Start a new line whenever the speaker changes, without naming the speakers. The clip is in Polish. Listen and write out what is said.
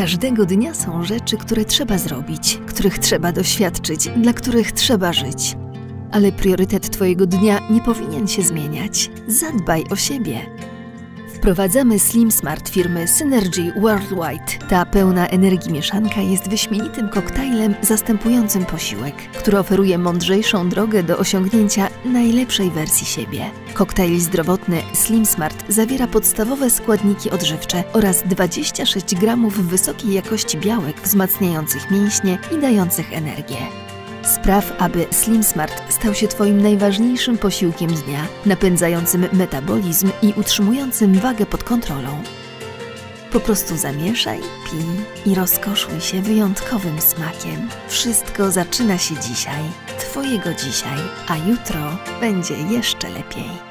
Każdego dnia są rzeczy, które trzeba zrobić, których trzeba doświadczyć, dla których trzeba żyć. Ale priorytet Twojego dnia nie powinien się zmieniać. Zadbaj o siebie. Wprowadzamy Slim Smart firmy Synergy Worldwide. Ta pełna energii mieszanka jest wyśmienitym koktajlem zastępującym posiłek, który oferuje mądrzejszą drogę do osiągnięcia najlepszej wersji siebie. Koktajl zdrowotny Slim Smart zawiera podstawowe składniki odżywcze oraz 26 gramów wysokiej jakości białek wzmacniających mięśnie i dających energię. Spraw, aby Slim Smart stał się Twoim najważniejszym posiłkiem dnia, napędzającym metabolizm i utrzymującym wagę pod kontrolą. Po prostu zamieszaj, pij i rozkoszuj się wyjątkowym smakiem. Wszystko zaczyna się dzisiaj, Twojego dzisiaj, a jutro będzie jeszcze lepiej.